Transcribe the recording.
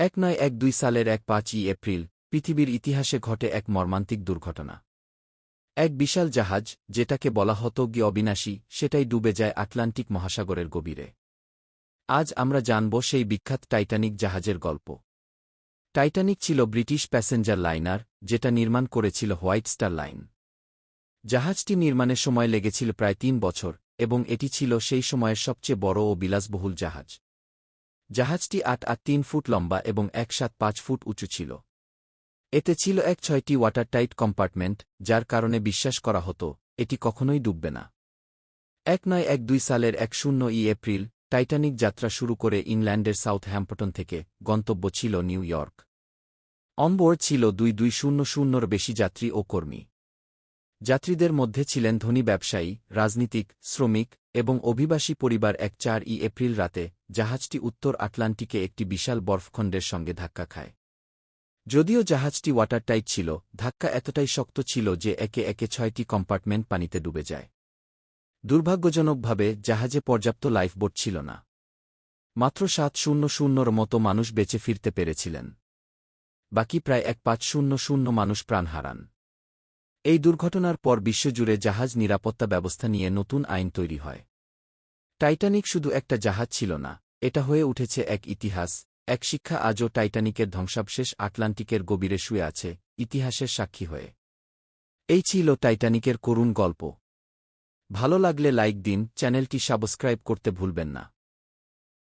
এক নয় এক দুই সালের এক পাঁচই এপ্রিল, পৃথিবীর ইতিহাসে ঘটে এক মর্মান্তিক দুর্ঘটনা। এক বিশাল জাহাজ, যেটাকে বলা হতো গি অবিনাশী, সেটাই ডুবে যায় আটলান্টিক মহাসাগরের গভীরে। আজ আমরা জানব সেই বিখ্যাত টাইটানিক জাহাজের গল্প। টাইটানিক ছিল ব্রিটিশ প্যাসেঞ্জার লাইনার, যেটা নির্মাণ করেছিল হোয়াইট স্টার লাইন। জাহাজটি নির্মাণের সময় লেগেছিল প্রায় তিন বছর, এবং এটি ছিল সেই সময়ের সবচেয়ে বড় ও বিলাসবহুল জাহাজ। জাহাজটি আট আট তিন ফুট লম্বা এবং এক সাত পাঁচ ফুট উঁচু ছিল। এতে ছিল এক ছয়টি ওয়াটারটাইট কম্পার্টমেন্ট, যার কারণে বিশ্বাস করা হতো, এটি কখনোই ডুববে না। এক নয় এক দুই সালের এক শূন্য ই এপ্রিল, টাইটানিক যাত্রা শুরু করে ইংল্যান্ডের সাউথ হ্যাম্পটন থেকে গন্তব্য ছিল নিউ ইয়র্ক। অনবোর্ড ছিল দুই দুই শূন্য শূন্যর বেশি যাত্রী ও কর্মী। যাত্রীদের মধ্যে ছিলেন ধনী ব্যবসায়ী, রাজনীতিক, শ্রমিক এবং অভিবাসী পরিবার এক চার ই এপ্রিল রাতে জাহাজটি উত্তর আটলান্টিকে একটি বিশাল বরফখণ্ডের সঙ্গে ধাক্কা খায়। যদিও জাহাজটি ওয়াটারটাইট ছিল, ধাক্কা এতটাই শক্ত ছিল যে একে একে ছয়টি কম্পার্টমেন্ট পানিতে ডুবে যায়। দুর্ভাগ্যজনকভাবে জাহাজে পর্যাপ্ত লাইফবোট ছিল না। মাত্র সাত শূন্য শূন্যর মতো মানুষ বেঁচে ফিরতে পেরেছিলেন। বাকি প্রায় এক পাঁচ শূন্য শূন্য মানুষ প্রাণ হারান। এই দুর্ঘটনার পর বিশ্বজুড়ে জাহাজ নিরাপত্তা ব্যবস্থা নিয়ে নতুন আইন তৈরি হয়। টাইটানিক শুধু একটা জাহাজ ছিল না, এটা হয়ে উঠেছে এক ইতিহাস, এক শিক্ষা আজও টাইটানিকের ধ্বংসাবশেষ আটলান্টিকের গভীরে শুয়ে আছে, ইতিহাসের সাক্ষী হয়ে। এই ছিল টাইটানিকের করুণ গল্প। ভালো লাগলে লাইক দিন, চ্যানেলটি সাবস্ক্রাইব করতে ভুলবেন না।